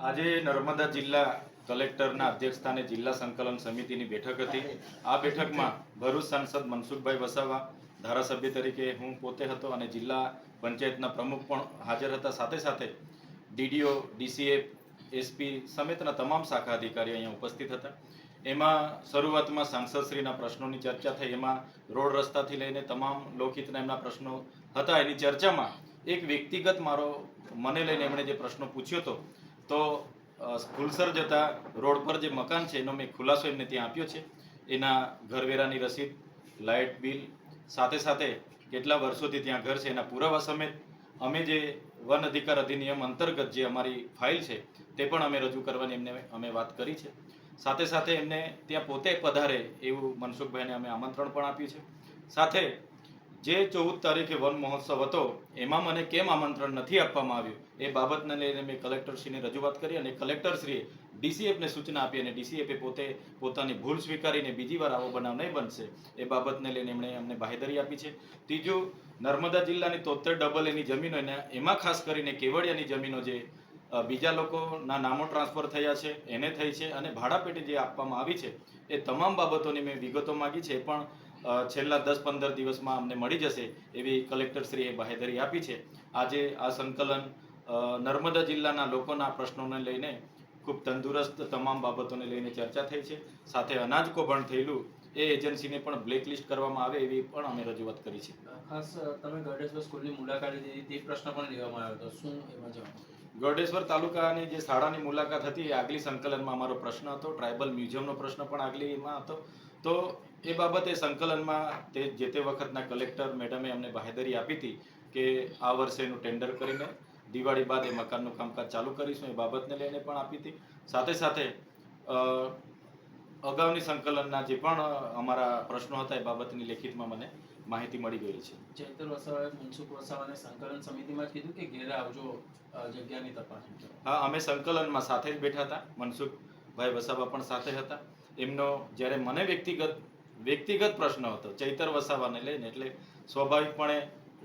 આજે નર્મદા જિલ્લા કલેક્ટરના અધ્યક્ષસ્થાને જિલ્લા સંકલન સમિતિની બેઠક હતી. આ બેઠકમાં ભરૂચ સાંસદ મનસુખભાઈ વસાવા, ધારાસભ્ય તરીકે હું પોતે હતો અને જિલ્લા પંચાયતના પ્રમુખ પણ હાજર હતા. સાથે સાથે ડીડીઓ ડીસીએફ એસપી સમેતના તમામ શાખા અધિકારીઓ અહીંયા ઉપસ્થિત હતા. એમાં શરૂઆતમાં સાંસદશ્રીના પ્રશ્નોની ચર્ચા થઈ. એમાં રોડ રસ્તાથી લઈને તમામ લોકહિતના એમના પ્રશ્નો હતા. એની ચર્ચામાં એક વ્યક્તિગત મારો, મને લઈને એમણે જે પ્રશ્નો પૂછ્યો હતો તો સ્કૂલસર જતા રોડ પર જે મકાન છે, એનો મેં ખુલાસો એમને ત્યાં આપ્યો છે. એના ઘરવેરાની રસીદ, લાઇટ બિલ, સાથે સાથે કેટલા વર્ષોથી ત્યાં ઘર છે, એના પુરાવા સમેત અમે જે વન અધિકાર અધિનિયમ અંતર્ગત જે અમારી ફાઇલ છે, તે પણ અમે રજૂ કરવાની એમને અમે વાત કરી છે. સાથે સાથે એમને ત્યાં પોતે પધારે એવું મનસુખભાઈને અમે આમંત્રણ પણ આપ્યું છે. સાથે જે ચૌદ તારીખે વન મહોત્સવ હતો, એમાં મને કેમ આમંત્રણ નથી આપવામાં આવ્યું? એ બાબતને લઈને મેં કલેક્ટરશ્રીને રજૂઆત કરી અને કલેક્ટરશ્રીએ ડીસીએફને સૂચના આપી અને ડીસીએફે પોતે પોતાની ભૂલ સ્વીકારીને બીજી વાર આવો બનાવ નહીં બનશે. એ બાબતને લઈને એમણે અમને બાહેધરી આપી છે. ત્રીજું, નર્મદા જિલ્લાની તોતેર ડબલ એની જમીનો એને એમાં ખાસ કરીને કેવડિયાની જમીનો જે બીજા લોકોના નામો ટ્રાન્સફર થયા છે, એને થઈ છે અને ભાડાપેટી જે આપવામાં આવી છે, એ તમામ બાબતોની મેં વિગતો માગી છે. પણ છેલ્લા દસ પંદર દિવસમાં અમને મળી જશે એવી કલેક્ટરશ્રીએ બાહેધરી આપી છે. આજે આ સંકલન નર્મદા જિલ્લાના લોકોના પ્રશ્નોને લઈને ખૂબ તંદુરસ્ત તમામ બાબતોને લઈને ચર્ચા થઈ છે. સાથે અનાજ કૌભાંડ થયેલું એ એજન્સીને પણ બ્લેકલિસ્ટ કરવામાં આવે એવી પણ અમે રજૂઆત કરી છે. ખાસ તમે ગઢેશ્વર સ્કૂલની મુલાકાત લીધી તે પ્રશ્ન પણ લેવામાં આવ્યો હતો. શું એમાં જવાબ? ગઢેશ્વર તાલુકાની જે શાળાની મુલાકાત હતી એ આગલી સંકલનમાં અમારો પ્રશ્ન હતો. ટ્રાઇબલ મ્યુઝિયમનો પ્રશ્ન પણ આગલીમાં હતો. તો એ બાબતે સંકલનમાં તે જે તે વખતના કલેક્ટર મેડમે અમને બાહેદરી આપી હતી કે આ વર્ષે એનું ટેન્ડર કરીને દિવાળી બાદ એ મકાનનું કામકાજ ચાલુ કરીશું એ બાબતને લઈને પણ આપી હતી. સાથે સાથે અગાઉની સંકલનના જે પણ અમારા પ્રશ્નો હતા એ બાબતની લેખિતમાં મને માહિતી મળી ગઈ છે. ચેતર વસાવાએ મનસુખ વસાવાને સંકલન સમિતિમાં જ કીધું કે ઘેરે આવજો જગ્યાની તપાસ. હા અમે સંકલનમાં સાથે જ બેઠા હતા. મનસુખભાઈ વસાવા પણ સાથે હતા. એમનો જ્યારે મને વ્યક્તિગત વ્યક્તિગત પ્રશ્ન હતો, ચૈતર વસાવાને લઈને, એટલે સ્વાભાવિકપણે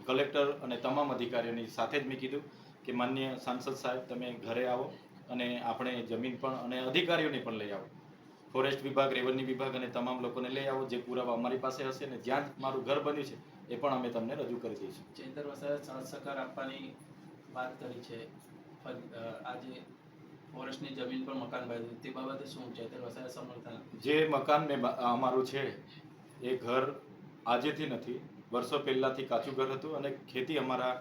કલેક્ટર અને તમામ અધિકારીઓની સાથે જ મેં કીધું કે માન્ય સાંસદ સાહેબ, તમે ઘરે આવો અને આપણે જમીન પણ અને અધિકારીઓને પણ લઈ આવો. ફોરેસ્ટ વિભાગ, રેવન્યુ વિભાગ અને તમામ લોકોને લઈ આવો, જે પુરાવા અમારી પાસે હશે ને જ્યાં મારું ઘર બન્યું છે, એ પણ અમે તમને રજૂ કરી દઈશું. ચૈતર વસાવાએ સાથ સહકાર આપવાની વાત કરી છે. આજે ફોરેસ્ટની જમીન પર મકાન બાંધ્યું. તે બાબતે શું ચેતર વસાવે સમર્થન જે મકાન મેં અમારું છે, એ ઘર આજેથી નથી. વર્ષો પહેલાંથી કાચું ઘર હતું અને ખેતી અમારા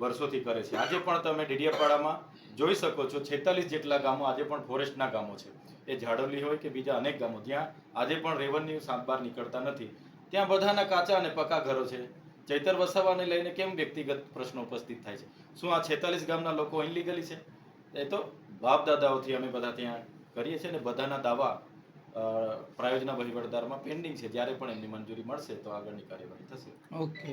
વર્ષોથી કરે છે. આજે પણ તમે ડેડિયાપાડામાં જોઈ શકો છો, છેતાલીસ જેટલા ગામો આજે પણ ફોરેસ્ટના ગામો છે. એ ઝાડોલી હોય કે બીજા અનેક ગામો, જ્યાં આજે પણ રેવન્યુ સાત બહાર નીકળતા નથી. ત્યાં બધાના કાચા અને પક્કા ઘરો છે. ચૈતર વસાવાને લઈને કેમ વ્યક્તિગત પ્રશ્નો ઉપસ્થિત થાય છે? શું આ છેતાલીસ ગામના લોકો ઇનલીગલી છે? એ તો બાપ દાદાઓથી અમે બધા ત્યાં કરીએ છીએ ને બધાના દાવા પ્રાયોજના વહીવટદારમાં પેન્ડિંગ છે. જ્યારે પણ એમની મંજૂરી મળશે તો આગળની કાર્યવાહી થશે. ઓકે.